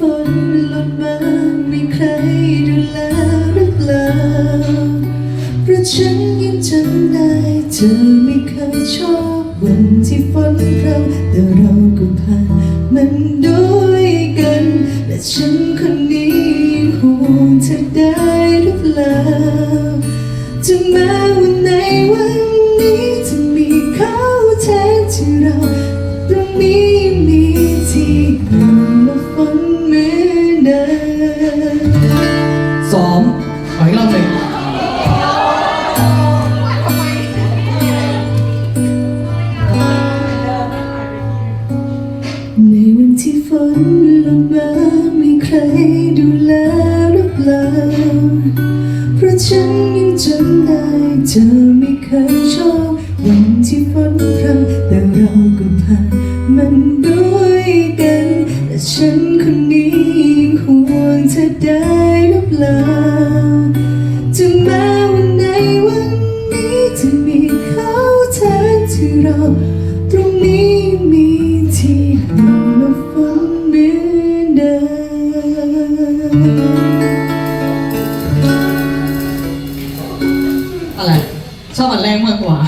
ฝนหล่นมามีใครดูแลหรือเปล่าเพราะฉันยังจำได้เธอไม่เคยชอบวันที่ฝนพรำแต่เราก็ผ่านมันด้วยกัน และฉันคนนี้ยังห่วงเธอได้หรือเปล่าถึงแม้วันในวันนี้จะมีเขาแทนที่เราตรงนี้ ออีกรอบหนึ่งในวันที่ฝนลงมามีใครดูแลหรือเปล่า เพราะฉันยังจำได้เธอไม่เคยชอบวันที่ฝนพรำแต่เราก็ผ่านมันด้วยกันและฉันคนนี้ยังห่วงเธอได้หรือเปล่า เรา ตรงนี้มีที่ให้มาฝันเหมือนเดิมอะไร ชอบอันแรกมากกว่า